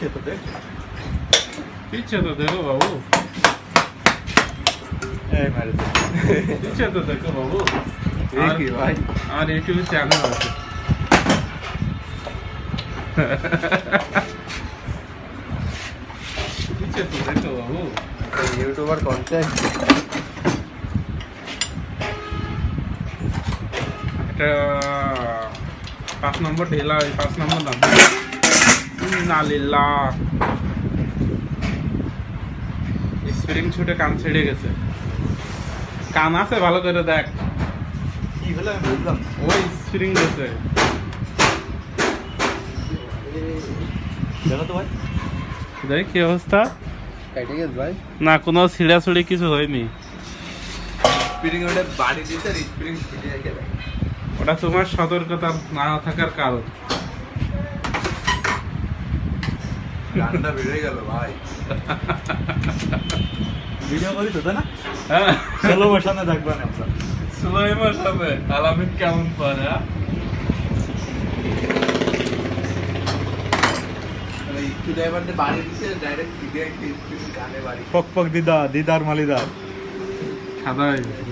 Picciato te. Picciato te ko babu. Eh Maruti. Picciato te ko babu. Thank you bhai. Our YouTube channel also. Picciato te ko babu. YouTuber content. একটা পাঁচ নম্বর ঢেলা পাঁচ নম্বর number নালিল্লা spring ছুটে কান ছেড়ে গেছে। কান আছে ভালো করে দেখ। কি হলো বুঝলাম। ওই স্প্রিং গেছে। দেখো তো ভাই? দেখ কি অবস্থা। কেটে গেছে ভাই। না কোনো ছিঁড়াছুড়ি কিছু হয়নি। স্প্রিং ওটা বাড়ি দিতে স্প্রিং রেখে দেয় ওটা তোমার সতর্কতা না থাকার কারণ। গানটা বেড়ে গেল ভাই। ভিডিও করি তো না? হ্যাঁ। আমরা। সুলাইমার সাথে আলামিন কেমন পারে হ্যাঁ? একটু ড্রাইভারদের বাড়ি দিছে ডাইরেক্ট স্প্রিং গানে বাড়ি। ফক ফক দিদা দিদার মালিদার। সাদা হয়ে গেছে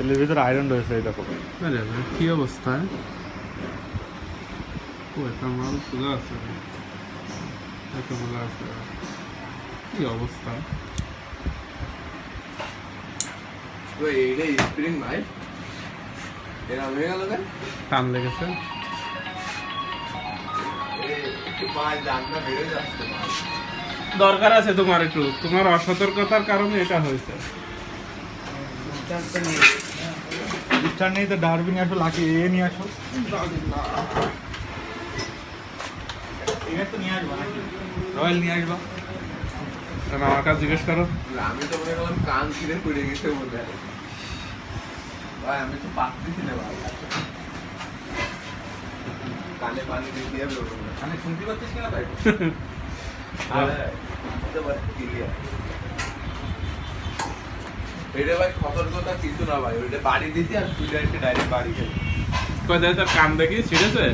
এর ভিতরে আয়রন রয়েছে এই দেখো। কি অবস্থা ও এটা মাল খোলা আছে এত খোলা আছে কি অবস্থা? এইটা স্প্রিং ভাই এরা হয়ে গেল কেন? টান লেগেছে। বেড়ে যাচ্ছে দরকার আছে তোমার একটু। তোমার অসতর্কতার কারণে এটা হয়েছে। নেই তো ডারবি নিয়ে আসো লাকি এ নিয়ে আসো। রয়্যাল নিয়ে আসবা? আমার কাছে জিজ্ঞেস করো। আমি তো মনে করলাম কান ছিঁড়ে পড়ে গেছে মনে ভাই আমি তো ভাই। কানে পানি দিয়ে দিয়ে বেরোবো কানে শুনতে পাচ্ছিস কিনা ভাই বুঝতে পারছি clear। এটা ভাই সতর্কতা কিছু না ভাই ওইটা বাড়ি দিতে আর তুই ডাইরেক্ট বাড়ি খেলি কয় তোর কান দেখি ছিঁড়েছে?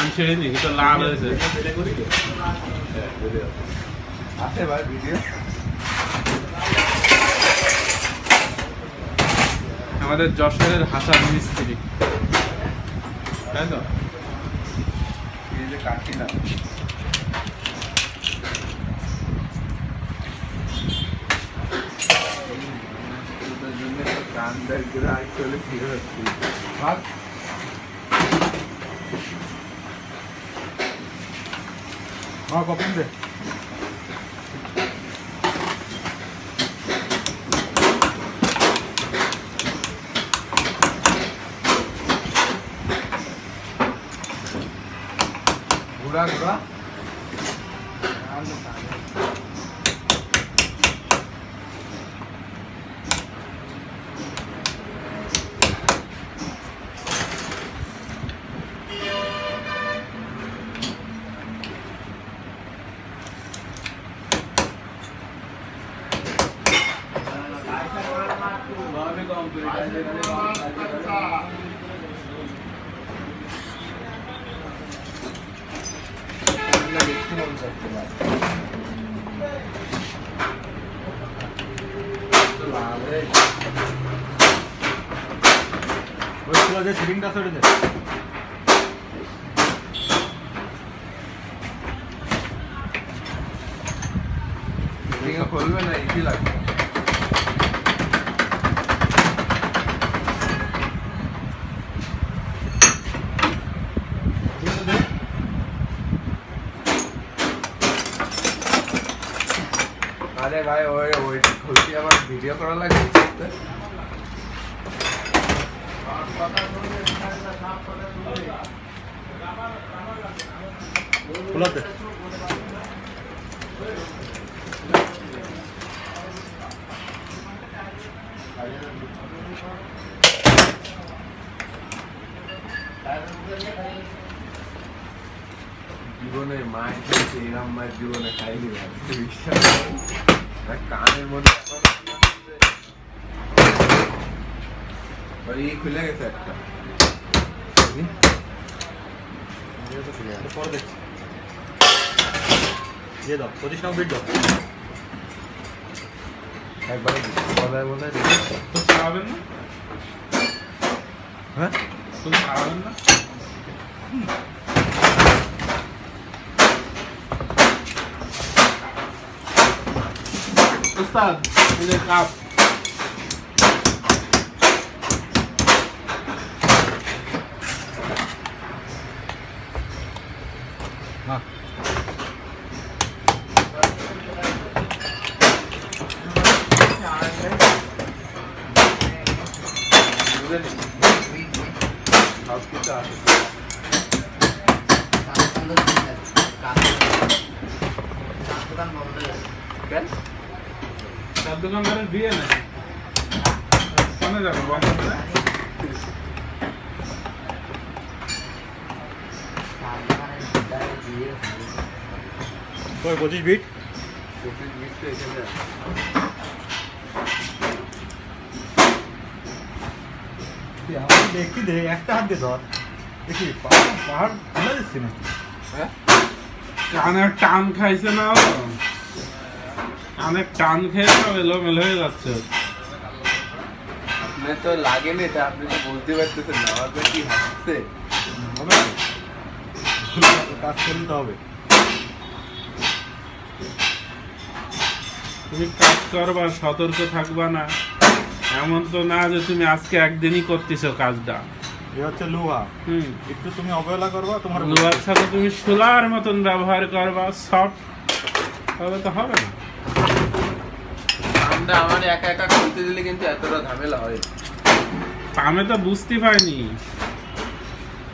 কান ছিঁড়েনি কিন্তু লাল হয়েছে আছে ভাই ভিডিও আমাদের যশোরের হাসান মিস্ত্রি তাই তো এই যে কাটি না 아, 바쁜데. 뭐라는 거야? 안 된다. ওটার জন্য তো কান দেয় করে actually ফিরে হচ্ছিল। ভাগ। মা কপিন দে ঘোরা ঘোরা দেখতে মন চাচ্ছে ভাই ওই গুলো যে সিলিংটা সরে দে এদিকে খুলবে না ইজি লাগবে আরে ভাই ওই ওই খুলছি আমার ভিডিও করা লাগে খোলাতে। জীবনে মায়ের খেয়েছে এরম মায়ের জীবনে খাইনি কানের মধ্যে এখন ভাই এই খুলে গেছে একটা পরে দেখছি দিয়ে দাও পঁচিশ নম্বর বিট দাও একবারে বলায় বলায় তো খাওয়াবেন না হ্যাঁ তো খাওয়াবেন না উস্তাদ এই যে কাপ হ্যাঁ বুঝলেন সব কিছু আছে কেন চার দোকানদারের বিয়ে নাকি কোনে যাবে কই পঁচিশ বিট পঁচিশ তো এখানে দেখি দে একটা হাত দিয়ে ধর। দেখি পাহাড় পাহাড় খুলে দিচ্ছি না হ্যাঁ? কানের টান খাইছে না? কানের টান খেয়ে সব এলোমেলো হয়ে যাচ্ছে। আপনার তো লাগেনি তা আপনি তো বলতে পারতেছেন না। আমার কি হাসছে? কাজ করতে হবে। তুমি কাজ করবা সতর্ক থাকবা না। এমন তো না যে তুমি আজকে একদিনই করতেছো কাজটা। এ হচ্ছে লোহা। হুম। একটু তুমি অবহেলা করবা তোমার লোহার সাথে তুমি সোলার মতন ব্যবহার করবা সফট তবে তো হবে না। আমরা আমার একা একা খুলতে দিলে কিন্তু এতটা ঝামেলা হয়। আমি তো বুঝতে পারিনি।